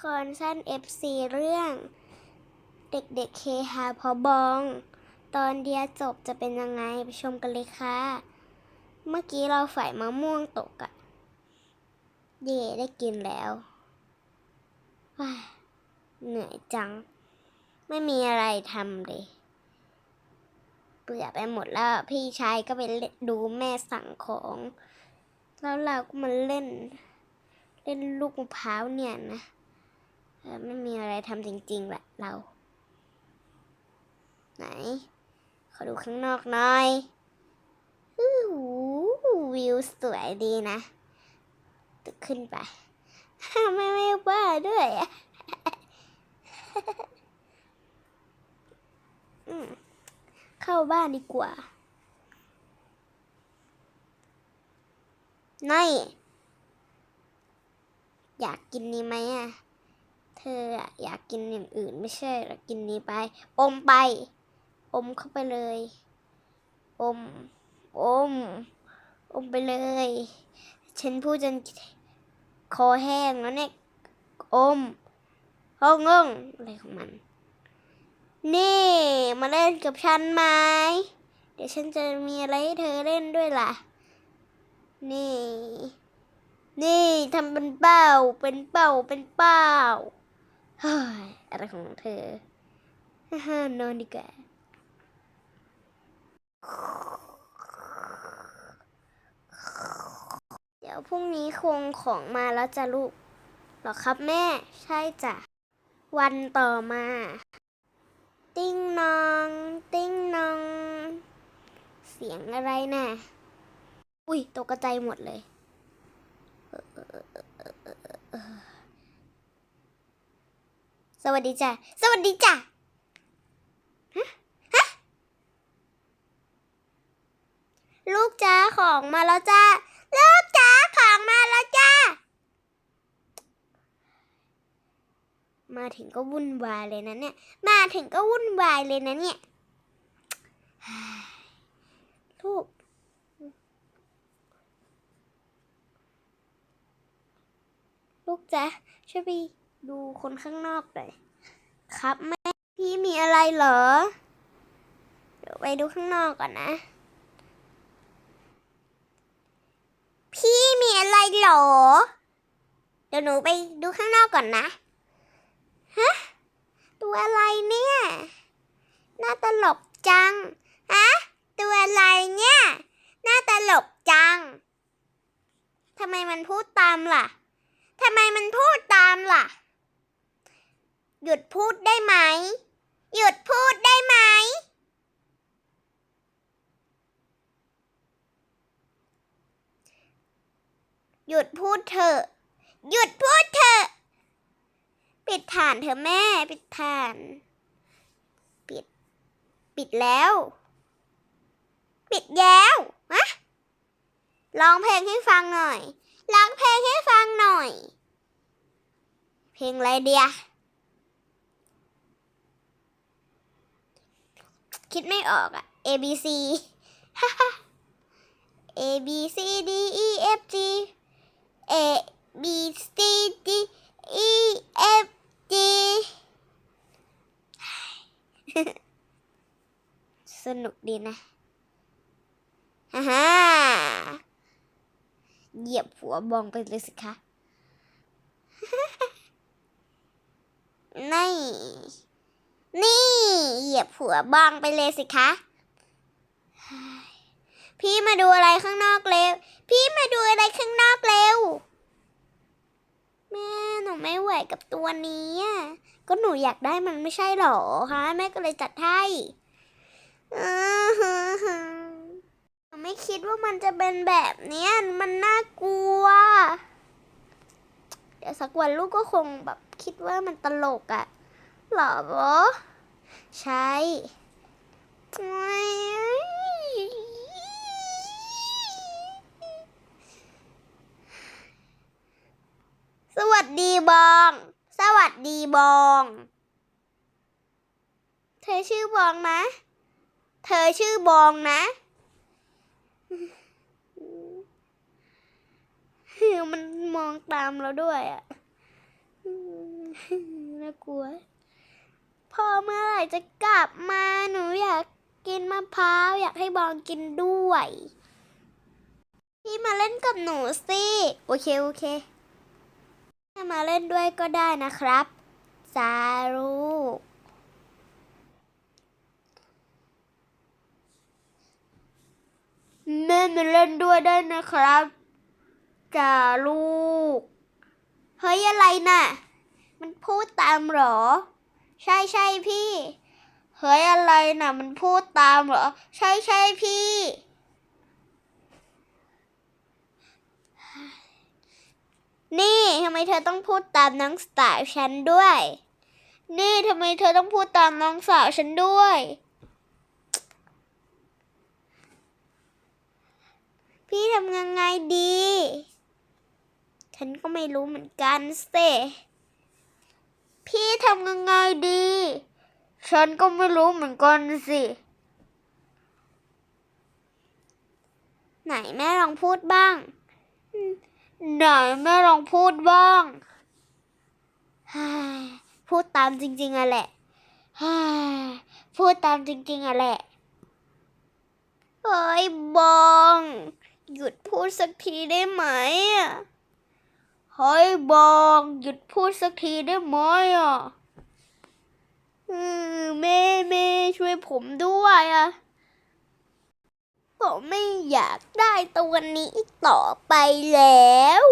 ครสั้น FC เรื่อง เด็กๆเคฮาพอบอง ตอนเดียวจบจะเป็นยังไงไปชมกันเลยค่ะ เมื่อกี้เราฝ่ายมะม่วงตกอะเย่ได้กินแล้วว้าเหนื่อยจัง ไม่มีอะไรทำเลยเบื่อไปหมดแล้วพี่ชายก็ไปเล่นดูแม่สั่งของ แล้วเราก็มาเล่น เล่นลูกมะพร้าวเนี่ยนะ ไม่มีอะไรทำจริงๆแหละเรา ไหน ขอดูข้างนอกหน่อยอู้หูวิวสวยดีนะตึกขึ้นไปไม่ไม่บ้าด้วยอเข้าบ้านดีกว่านี่อยากกินนี้ไหมอะ เธออยากกินอย่างอื่นไม่ใช่หรอกินนี้ไป อมไป อมเข้าไปเลย อม อม อมไปเลย ฉันพูดจนคอแห้งแล้วเนี่ย อมห้องงงอะไรของมัน นี่มาเล่นกับฉันไหม เดี๋ยวฉันจะมีอะไรให้เธอเล่นด้วยล่ะ นี่ นี่ทำเป็นเป้า เป็นเป้า เป็นเป้า ฮ้ยอะไรของเธอฮ่านอนดีกว่าเดี๋ยวพรุ่งนี้คงของมาแล้วจะลูกหรอครับแม่ ใช่จ้ะ วันต่อมา ติ้งนอง ติ้งนอง เสียงอะไรน่ะ อุ้ยตกใจหมดเลย สวัสดีจ้ะ สวัสดีจ้ะ ฮะ ฮะ ลูกจ้าของมาแล้วจ้า ลูกจ้าของมาแล้วจ้า มาถึงก็วุ่นวายเลยนะเนี่ย มาถึงก็วุ่นวายเลยนะเนี่ย ลูกลูกจ๊ะช่วยไป ดูคนข้างนอกหน่อยครับแม่พี่มีอะไรเหรอเดี๋ยวไปดูข้างนอกก่อนนะ พี่มีอะไรเหรอ เดี๋ยวหนูไปดูข้างนอกก่อนนะ ฮะ ตัวอะไรเนี่ย น่าตลกจัง ฮะ ตัวอะไรเนี่ย น่าตลกจัง ทำไมมันพูดตามล่ะ ทำไมมันพูดตามล่ะ หยุดพูดได้ไหม หยุดพูดได้ไหม หยุดพูดเถอะ หยุดพูดเถอะ ปิดฐานเถอะแม่ ปิดฐาน ปิด ปิดแล้ว ปิดแล้วฮะร้องเพลงให้ฟังหน่อย ร้องเพลงให้ฟังหน่อย เพลงอะไรเดีย คิดไม่ออกอะ A B C A B C D E F G A B C D E F G สนุกดีนะฮ่าฮ่าเหยียบหัวบองไปเลยสิคะ นี่ นี่เหยียบหัวบองไปเลยสิคะพี่มาดูอะไรข้างนอกเร็ว พี่มาดูอะไรข้างนอกเร็ว แม่หนูไม่ไหวกับตัวนี้ก็หนูอยากได้มันไม่ใช่หรอคะแม่ก็เลยจัดให้หนูไม่คิดว่ามันจะเป็นแบบนี้มันน่ากลัว เดี๋ยวสักวันลูกก็คงแบบคิดว่ามันตลกอะ หรอใช่สวัสดีบอง สวัสดีบอง เธอชื่อบองนะ เธอชื่อบองนะมันมองตามเราด้วยอะน่ากลัว พ่อเมื่อไหร่จะกลับมาหนูอยากกินมะพร้าวอยากให้บองกินด้วย พี่มาเล่นกับหนูสิ โอเค โอเคถ้มาเล่นด้วยก็ได้นะครับสารูแม่มาเล่นด้วยได้นะครับจ่าลูก เฮ้ย อะไรน่ะ มันพูดตามเหรอ ใช่ใช่พี่ เฮ้ยอะไรน่ะ มันพูดตามเหรอ ใช่ใช่พี่ นี่ทำไมเธอต้องพูดตามน้องสาวฉันด้วย นี่ทำไมเธอต้องพูดตามน้องสาวฉันด้วย พี่ทำยังไงดี ฉันก็ไม่รู้เหมือนกันเส พี่ทำยังไงดี ฉันก็ไม่รู้เหมือนกันสิ ไหนแม่ลองพูดบ้าง ไหนแม่ลองพูดบ้าง พูดตามจริง ๆอะแหละ พูดตามจริง ๆอะแหละเฮ้ยบอง หยุดพูดสักทีได้ไหมอะ เฮ้ยบองหยุดพูดสักทีได้ไหมอะอมแม่แม่ช่วยผมด้วยอะ ผมไม่อยากได้ตัวนี้อีกต่อไปแล้ว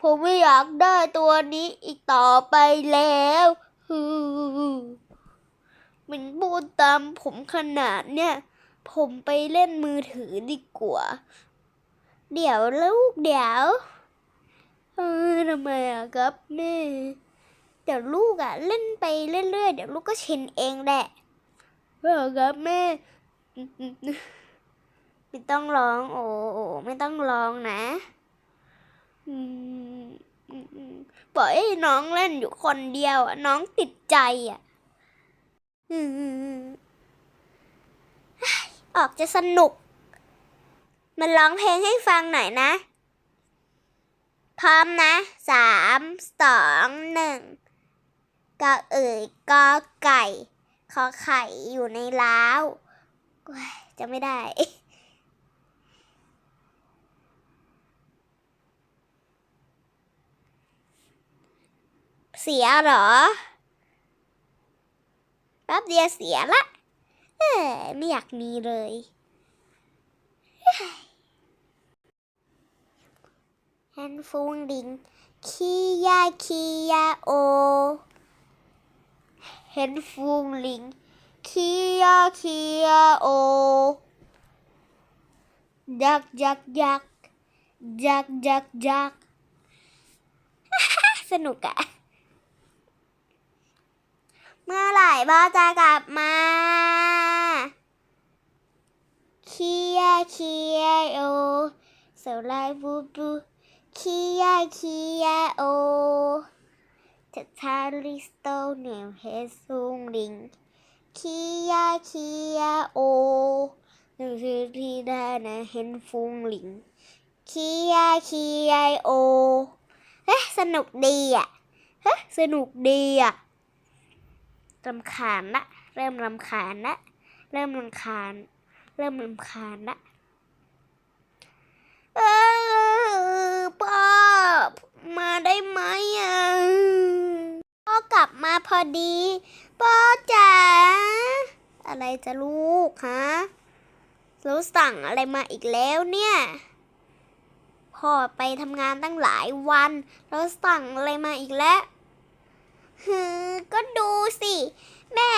ผมไม่อยากได้ตัวนี้อีกต่อไปแล้วมมันพูดตามผมขนาดเนี่ย ผมไปเล่นมือถือดีกว่า เดี๋ยวลูกเดี๋ยวเออทำไมอะครับแม่เดี๋ยวลูกอะเล่นไปเรื่อยๆเดี๋ยวลูกก็ชินเองแหละเออครับแม่ไม่ต้องร้อง โอ้โอ้ไม่ต้องร้องนะอืมอืมอืมปล่อยให้น้องเล่นอยู่คนเดียวอะน้องติดใจอะออกจะสนุก มันร้องเพลงให้ฟังหน่อยนะ พร้อมนะสามสองหนึ่งกอเอ่ยกอไก่ขอไข่อยู่ในล้าวจะไม่ได้เสียหรอ แป๊บเดียวเสียละ เออไม่อยากมีเลย ฮนฟูงดิงคียาคียาโอเห็นฟูงลิงคียเคียโอยักยักยักยักยักยักสนุกอะเมื่อไหร่พ่อจะกลับมา เคียเคียโอสลายบูบูเคียเคียโอจะทาลิสโตเนมเฮซุงลิงคียาคียาโอหนังสือที่ได้นะเห็นฟุงลิงคียาคียาโอเฮ้สนุกดีอะเฮ้สนุกดีอะรำคาญละเริ่มรำคาญละเริ่มรำคาญ เริ่มรำคาญละเออพ่อมาได้ไหมอะพ่อกลับมาพอดีพ่อจ๋าอะไรจะลูกฮะแล้สั่งอะไรมาอีกแล้วเนี่ยพ่อไปทำงานตั้งหลายวัน แล้วสั่งอะไรมาอีกแล้วฮือก็ดูสิ แม่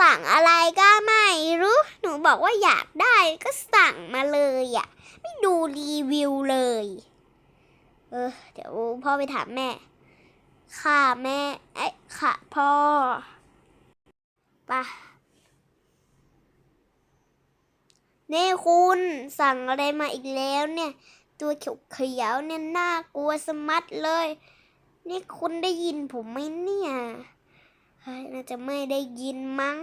สั่งอะไรก็ไม่รู้ หนูบอกว่าอยากได้ก็สั่งมาเลยอะไม่ดูรีวิวเลย เออ เดี๋ยวพ่อไปถามแม่ ค่ะแม่ เอ้ยค่ะพ่อไปะนี่คุณสั่งอะไรมาอีกแล้วเนี่ย ตัวเขียวเขียวเนี่ยน่ากลัวสมัดเลย นี่คุณได้ยินผมไหมเนี่ย น่าจะไม่ได้ยินมั้ง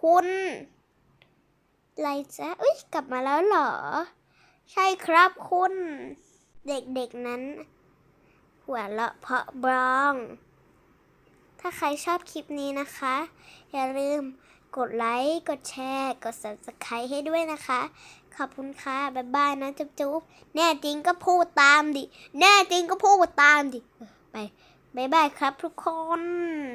คุณไรจ๊ะเอ้ยกลับมาแล้วเหรอ ใช่ครับคุณ เด็กๆนั้น หัวเราะเพาะบรอง ถ้าใครชอบคลิปนี้นะคะ อย่าลืมกดไลค์ กดแชร์ กด subscribe ให้ด้วยนะคะ ขอบคุณค่ะบ๊ายบายนะจุ๊บจุ๊บแน่จริงก็พูดตามดิ แน่จริงก็พูดตามดิ ไปบ๊ายบายครับทุกคน